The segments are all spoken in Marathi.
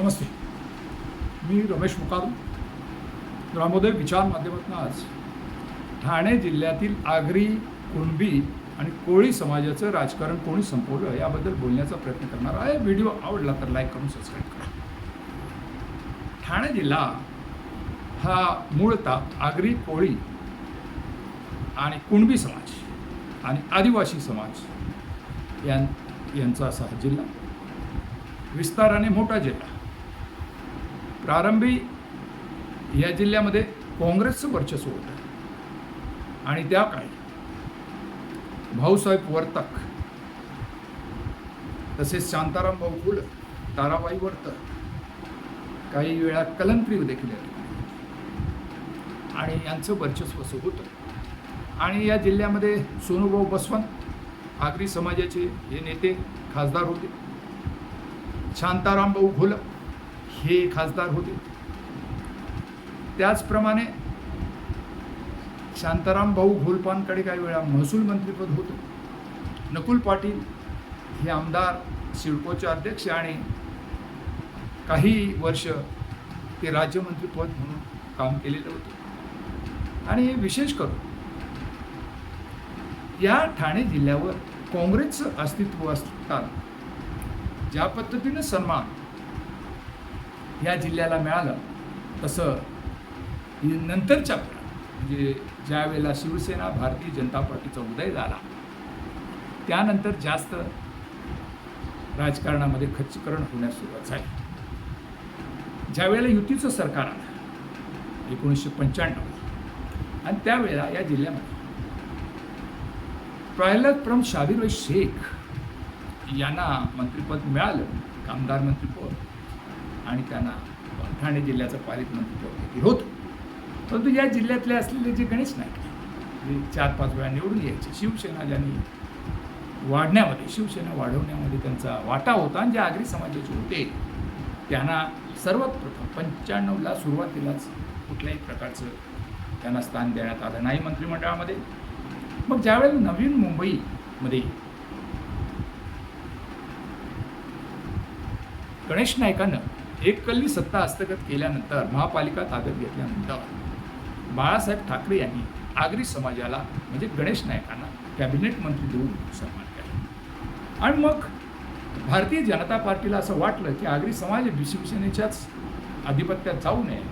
नमस्ते. मी रमेश मुकादम ग्रामोदय विचार माध्यमातून आज ठाणे जिल्ह्यातील आगरी कुणबी आणि कोळी समाजाचं राजकारण कोणी संपवलं याबद्दल बोलण्याचा प्रयत्न करणार आहे. व्हिडिओ आवडला तर लाईक करून सबस्क्राईब करा. ठाणे जिल्हा हा मूळतः आगरी कोळी आणि कुणबी समाज आणि आदिवासी समाज यां यांचा असा हा जिल्हा. विस्ताराने मोठा जिल्हा. प्रारंभी या जिल्ह्यामध्ये काँग्रेसचं वर्चस्व होतं. आणि त्या काळी भाऊसाहेब वर्तक तसेच शांताराम भाऊ फुल ताराबाई वर्तक काही वेळा कलंत्री देखील आणि यांचं वर्चस्व असं होतं. आणि या जिल्ह्यामध्ये सोनूभाऊ बसवंत आगरी समाजाचे हे नेते खासदार होते. शांताराम भाऊ घोल हे खासदार होते. त्याचप्रमाणे शांताराम भाऊ घोलपांकडे काही वेळा महसूल मंत्रीपद होतं. नकुल पाटील हे आमदार सिडकोचे अध्यक्ष आणि काही वर्ष ते राज्यमंत्रीपद म्हणून काम केलेलं होतं. आणि विशेष करून या ठाणे जिल्ह्यावर काँग्रेसचं अस्तित्व असताना ज्या पद्धतीनं सन्मान या जिल्ह्याला मिळालं. तसं नंतरच्या म्हणजे ज्या वेळेला शिवसेना भारतीय जनता पार्टीचा उदय झाला त्यानंतर जास्त राजकारणामध्ये खच्चीकरण होण्यास सुरुवात झाली. ज्यावेळेला युतीचं सरकार आलं एकोणीसशे पंच्याण्णव आणि त्यावेळेला या जिल्ह्यामध्ये प्रल्हाद प्रम शाबीर शेख यांना मंत्रिपद मिळालं कामगार मंत्रिपद. आणि त्यांना ठाणे जिल्ह्याचं पालित मंत्रिपद होतं. परंतु या जिल्ह्यातले असलेले जे गणेश नाईक जे चार पाच वेळा निवडून यायचे. शिवसेना ज्यांनी वाढण्यामध्ये शिवसेना वाढवण्यामध्ये त्यांचा वाटा होता आणि जे आगरी समाजाचे होते त्यांना सर्वात प्रथम पंच्याण्णवला सुरुवातीलाच कुठल्याही प्रकारचं त्यांना स्थान देण्यात आलं नाही मंत्रिमंडळामध्ये. मग ज्यावेळेला नवीन मुंबईमध्ये गणेश नायकानं एककल्ली सत्ता हस्तगत केल्यानंतर महापालिका ताब्यात घेतल्यानंतर बाळासाहेब ठाकरे यांनी आगरी समाजाला म्हणजे गणेश नायकांना कॅबिनेट मंत्री देऊन सन्मान केला. आणि मग भारतीय जनता पार्टीला असं वाटलं की आगरी समाज शिवसेनेच्याच आधिपत्यात जाऊ नये.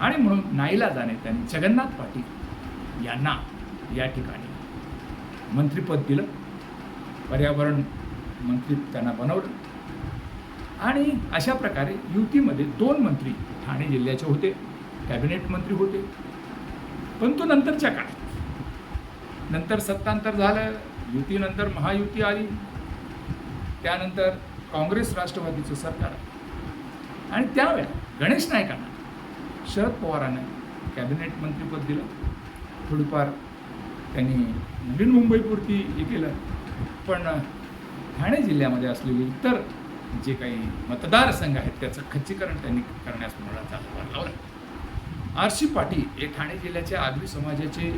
आणि म्हणून नाईला जाणे त्यांनी जगन्नाथ पाटील यांना या ठिकाणी मंत्रिपद दिलं. पर्यावरण मंत्री त्यांना बनवलं. आणि अशा प्रकारे युतीमध्ये दोन मंत्री ठाणे जिल्ह्याचे होते कॅबिनेट मंत्री होते. परंतु नंतरच्या काळात नंतर सत्तांतर झालं युतीनंतर महायुती आली त्यानंतर काँग्रेस राष्ट्रवादीचं सरकार आलं. आणि त्यावेळेला गणेश नायकांना शरद पवारांना कॅबिनेट मंत्रीपद दिलं. थोडीफार त्यांनी नवीन मुंबईपुरती हे केलं. पण ठाणे जिल्ह्यामध्ये असलेली इतर जे काही मतदारसंघ आहेत त्याचं खच्चीकरण त्यांनी करण्यास मुळाचा हातभार लावला आर सी पाटील हे ठाणे जिल्ह्याच्या आगरी समाजाचे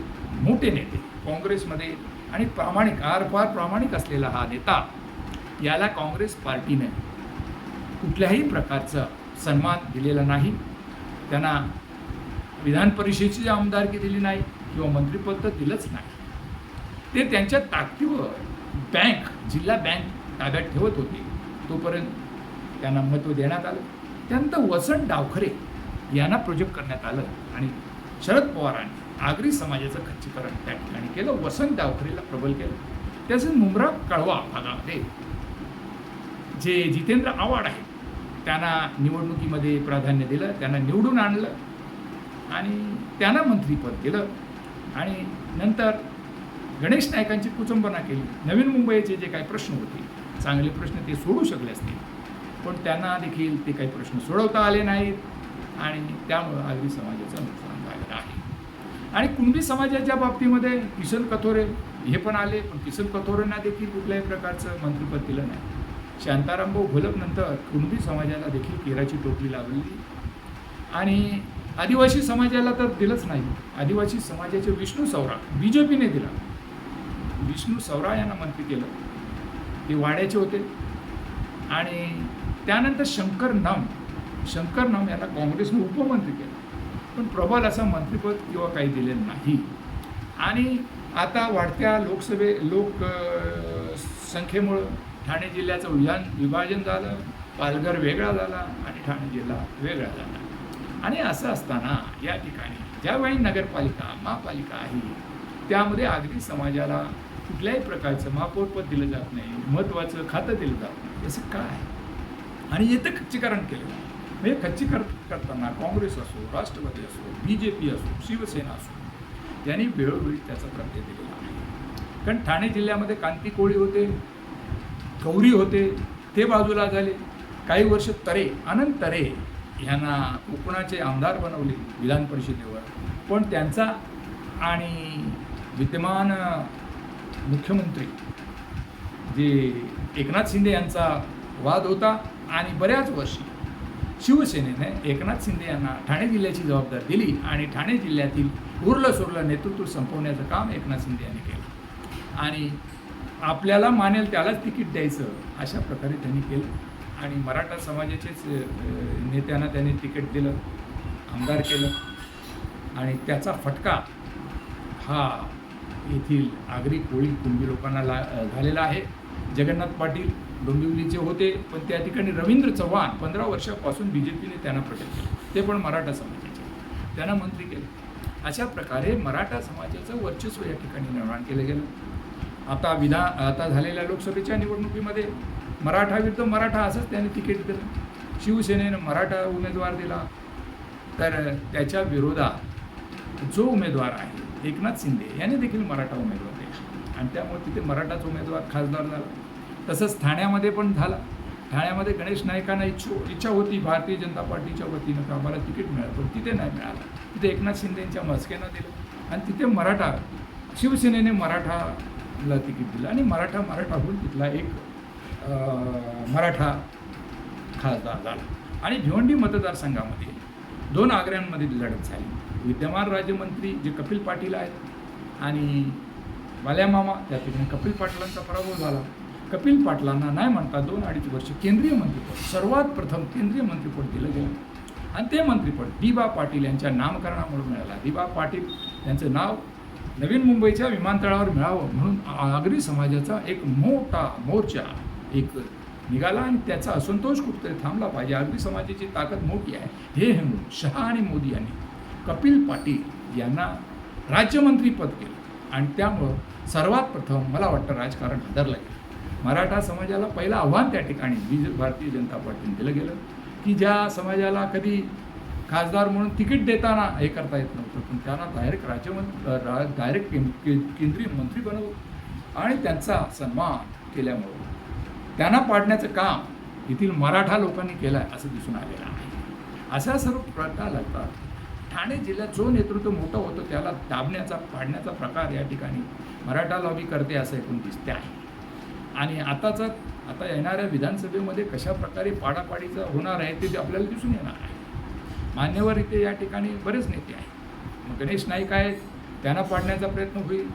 मोठे नेते काँग्रेसमध्ये आणि प्रामाणिक आरपार प्रामाणिक असलेला हा नेता याला काँग्रेस पार्टीने कुठल्याही प्रकारचा सन्मान दिलेला नाही. त्यांना विधान परिषदेची आमदारकी दिली नाही किंवा मंत्रिपद तर दिलंच नाही. ते त्यांच्या ताकदीवर बँक जिल्हा बँक ताब्यात ठेवत होते. तोपर्यंत त्यांना महत्त्व देण्यात आलं. त्यानंतर वसंत डावखरे यांना प्रोजेक्ट करण्यात आलं आणि शरद पवारांनी आगरी समाजाचं खच्चीकरण त्या ठिकाणी केलं. वसंत डावखरेला प्रबल केलं. त्याचं मुंब्रा कळवा भागामध्ये जे जितेंद्र आव्हाड आहेत त्यांना निवडणुकीमध्ये प्राधान्य दिलं त्यांना निवडून आणलं आणि त्यांना मंत्रीपद दिलं. आणि नंतर गणेश नायकांची कुचंबना केली. नवीन मुंबईचे जे काही प्रश्न होते चांगले प्रश्न ते सोडू शकले असते. पण त्यांना देखील ते काही प्रश्न सोडवता आले नाहीत आणि त्यामुळं आगरी समाजाचं नुकसान झालेलं आहे. आणि कुणबी समाजाच्या बाबतीमध्ये किशन कथोरे हे पण आले पण किशन कथोरेंना देखील कुठल्याही प्रकारचं मंत्रिपद दिलं नाही. शांताराम भाऊ नंतर कुणबी समाजाला देखील केराची टोपली लागलेली आणि आदिवासी समाजाला तर दिलंच नाही. आदिवासी समाजाचे विष्णू सौरा बी जे पीने दिला. विष्णू सौरा यांना मंत्री केलं. वाड्याचे होते. आणि त्यानंतर शंकर नम शंकरनाम याला काँग्रेसने उपमंत्री केलं. पण प्रबल असं मंत्रिपद किंवा काही दिलेलं नाही. आणि आता वाढत्या लोकसभे लोक संख्येमुळं ठाणे जिल्ह्याचं विभान विभाजन झालं पालघर वेगळा झाला आणि ठाणे जिल्हा वेगळा झाला. आणि असं असताना या ठिकाणी ज्यावेळी नगरपालिका महापालिका आहे त्यामध्ये आगरी समाजाला कुठल्याही प्रकारचं महापौरपद दिलं जात नाही महत्त्वाचं खातं दिलं जात नाही. असं काय? आणि येतं खच्चीकरण केलं. म्हणजे खच्चीकरण करताना काँग्रेस असो राष्ट्रवादी असो बी जे पी असो शिवसेना असो त्यांनी वेळोवेळी त्याचा प्रत्यय दिलेला आहे. कारण ठाणे जिल्ह्यामध्ये कांती कोळी होते गौरी होते ते बाजूला झाले. काही वर्ष तरे आनंद तरे ह्यांना कोकणाचे आमदार बनवले विधान परिषदेवर. पण त्यांचा आणि विद्यमान मुख्यमंत्री जे एकनाथ शिंदे यांचा वाद होता आणि बऱ्याच वर्षी शिवसेनेने एकनाथ शिंदे यांना ठाणे जिल्ह्याची जबाबदारी दिली आणि ठाणे जिल्ह्यातील उरलं सुरलं नेतृत्व संपवण्याचं काम एकनाथ शिंदे यांनी केलं. आणि आपल्याला मानेल त्यालाच तिकीट द्यायचं अशा प्रकारे त्यांनी केलं. आणि मराठा समाजाचेच नेत्यांना त्यांनी तिकीट दिलं आमदार केलं. आणि त्याचा फटका हा येथील आगरी कोळी कुंभी लोकांना ला झालेला आहे. जगन्नाथ पाटील डोंबिवलीचे होते पण त्या ठिकाणी रवींद्र चव्हाण पंधरा वर्षापासून बी जे पीने त्यांना प्रकट केलं. ते पण मराठा समाजाचे. त्यांना मंत्री केलं. अशा प्रकारे मराठा समाजाचं वर्चस्व या ठिकाणी निर्माण केलं गेलं. आता विधा आता झालेल्या लोकसभेच्या निवडणुकीमध्ये मराठा विरुद्ध मराठा असंच त्यांनी तिकीट दिलं. शिवसेनेनं मराठा उमेदवार दिला. तर त्याच्या विरोधात जो उमेदवार आहे एकनाथ शिंदे याने देखील मराठा उमेदवार दिला आणि त्यामुळे तिथे मराठाच उमेदवार खासदार झाला तसंच ठाण्यामध्ये पण झाला. ठाण्यामध्ये गणेश नायकांना इच्छू इच्छा होती भारतीय जनता पार्टीच्या वतीनं का आम्हाला तिकीट मिळालं? पण तिथे नाही मिळालं. तिथे एकनाथ शिंदेंच्या मस्केनं दिलं. आणि तिथे मराठा शिवसेनेने मराठाला तिकीट दिलं. आणि मराठा मराठा होऊन तिथला एक मराठा खासदार झाला. आणि भिवंडी मतदारसंघामध्ये दोन आग्र्यांमध्ये लढत झाली. विद्यमान राज्यमंत्री जे कपिल पाटील आहेत आणि बाल्यामामा त्या ठिकाणी कपिल पाटलांचा पराभव झाला. कपिल पाटलांना नाही म्हणता दोन अडीच वर्ष केंद्रीय मंत्रिपद सर्वात प्रथम केंद्रीय मंत्रिपद दिलं गेलं. आणि ते मंत्रिपद दिबा पाटील यांच्या नामकरणामुळे मिळाला. दिबा पाटील यांचं नाव नवीन मुंबईच्या विमानतळावर मिळावं म्हणून आगरी समाजाचा एक मोठा मोर्चा एक निघाला आणि त्याचा असंतोष कुठेतरी थांबला पाहिजे. आगरी समाजाची ताकद मोठी आहे. हे म्हणून शहा आणि मोदी यांनी कपिल पाटील यांना राज्यमंत्रीपद केलं. आणि त्यामुळं सर्वात प्रथम मला वाटतं राजकारण हादरलं गेलं. मराठा समाजाला पहिलं आव्हान त्या ठिकाणी बीज भारतीय जनता पार्टीने दिलं गेलं. की ज्या समाजाला कधी खासदार म्हणून तिकीट देताना हे करता येत नव्हतं पण त्यांना डायरेक्ट राज्यमंत्री रा डायरेक्ट के- केंद्रीय मंत्री बनवलं आणि त्यांचा सन्मान केल्यामुळं त्यांना पाडण्याचं काम येथील मराठा लोकांनी केलं आहे असं दिसून आलेलं आहे. अशा सर्व प्रकार लागतात. ठाणे जिल्ह्यात जो नेतृत्व मोठं होतं त्याला दाबण्याचा पाडण्याचा प्रकार या ठिकाणी मराठा लॉबी करते असं एकूण दिसते आहे आणि आताचा आता येणाऱ्या विधानसभेमध्ये कशा प्रकारे पाडापाडीचं होणार आहे ते आपल्याला दिसून येणार आहे. मान्यवर इथे या ठिकाणी बरेच नेते आहेत. मग गणेश नाईक आहेत त्यांना पाडण्याचा प्रयत्न होईल.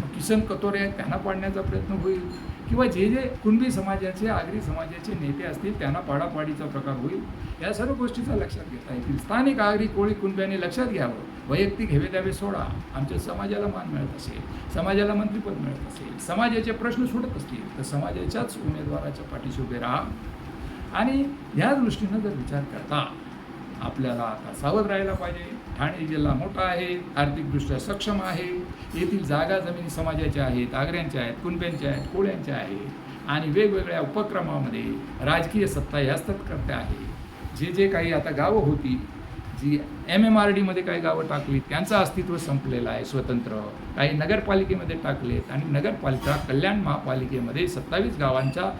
मग किसन कतोरे आहेत त्यांना पाडण्याचा प्रयत्न होईल. किंवा जे जे कुणबी समाजाचे आगरी समाजाचे नेते असतील त्यांना पाडापाडीचा प्रकार होईल या सर्व गोष्टीचा लक्षात घेता येतील. स्थानिक आगरी कोळी कुणब्याने लक्षात घ्यावं. वैयक्तिक हेवे द्यावे सोडा. आमच्या समाजाला मान मिळत असेल समाजाला मंत्रिपद मिळत असेल समाजाचे प्रश्न सोडत असतील तर समाजाच्याच उमेदवाराच्या पाठीशी उभे राहा. आणि ह्या दृष्टीनं जर विचार करता आपल्याला आता सावध राहायला पाहिजे. ठाणे जिल्हा मोठा आहे आर्थिकदृष्ट्या सक्षम आहे. येथील जागा जमिनी समाजाच्या आहेत आग्र्यांच्या आहेत कुणब्यांच्या आहेत कोळ्यांच्या आहेत आणि वेगवेगळ्या उपक्रमामध्ये राजकीय सत्ता ही आहे जे जे काही आता गावं होती जी एम एम आर डीमध्ये काही गावं टाकली त्यांचं अस्तित्व संपलेलं आहे स्वतंत्र. काही नगरपालिकेमध्ये टाकलेत आणि नगरपालिका कल्याण महापालिकेमध्ये सत्तावीस गावांच्या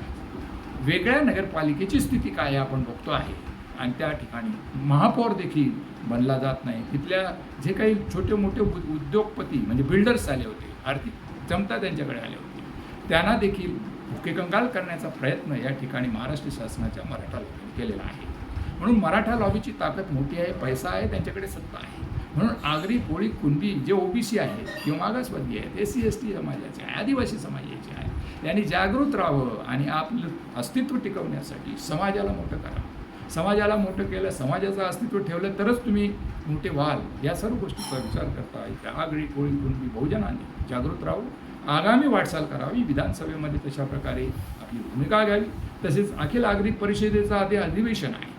वेगळ्या नगरपालिकेची स्थिती काय आपण बघतो आहे. आणि त्या ठिकाणी महापौर देखील बनला जात नाही. तिथल्या जे काही छोटे मोठे उद- उद्योगपती म्हणजे बिल्डर्स आले होते आर्थिक क्षमता त्यांच्याकडे आले होते. त्यांना देखील भुकेकंगाल करण्याचा प्रयत्न या ठिकाणी महाराष्ट्र शासनाच्या मराठा लोकांनी केलेला आहे. म्हणून मराठा लॉबीची ताकद मोठी आहे पैसा आहे त्यांच्याकडे सत्ता आहे. म्हणून आगरी कोळी कुणबी जे ओबीसी आहेत किंवा मागासवर्गीय आहेत एस सी एस टी समाजाचे आहे आदिवासी समाजाचे आहे त्यांनी जागृत राहावं आणि आपलं अस्तित्व टिकवण्यासाठी समाजाला मोठं करावं. समाजाला मोठं केलं समाजाचं अस्तित्व ठेवलं तरच तुम्ही मोठे व्हाल. या सर्व गोष्टीचा विचार करता येत्या आगळी कोळी कुणबी बहुजनांनी जागृत राहून आगामी वाटचाल करावी. विधानसभेमध्ये तशा प्रकारे आपली भूमिका घ्यावी. तसेच अखिल आगरी परिषदेचं आधी अधिवेशन आहे.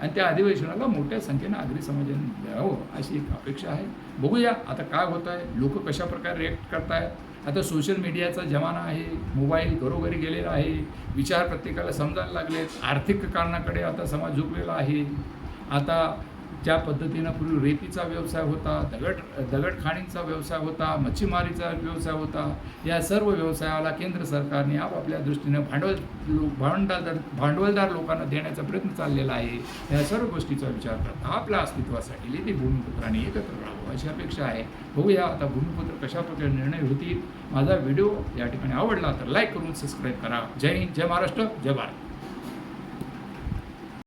आणि त्या अधिवेशनाला मोठ्या संख्येनं आगरी समाजाने द्यावं अशी एक अपेक्षा आहे. बघूया आता काय होत आहे लोक कशा प्रकारे रिॲक्ट करतायत आता सोशल मीडियाचा जमाना आहे मोबाईल घरोघरी गेलेला आहे विचार प्रत्येकाला समजायला लागलेत. आर्थिक कारणाकडे आता समाज झुकलेला आहे. आता ज्या पद्धतीनं पूर्वी रेतीचा व्यवसाय होता दगड दगडखाणींचा व्यवसाय होता मच्छीमारीचा व्यवसाय होता या सर्व व्यवसायाला केंद्र सरकारने आपापल्या दृष्टीनं भांडवल लो भांडवलदार भांडवलदार लोकांना देण्याचा प्रयत्न चाललेला आहे. या सर्व गोष्टीचा विचार करता आपल्या अस्तित्वासाठी लेखी भूमिपुत्रांनी एकत्र राहावं अशी अपेक्षा आहे. बघूया आता भूमिपुत्र कशाप्रकारे निर्णय होतील. माझा व्हिडिओ या ठिकाणी आवडला तर लाईक करून सबस्क्राईब करा. जय हिंद जय महाराष्ट्र जय भारत.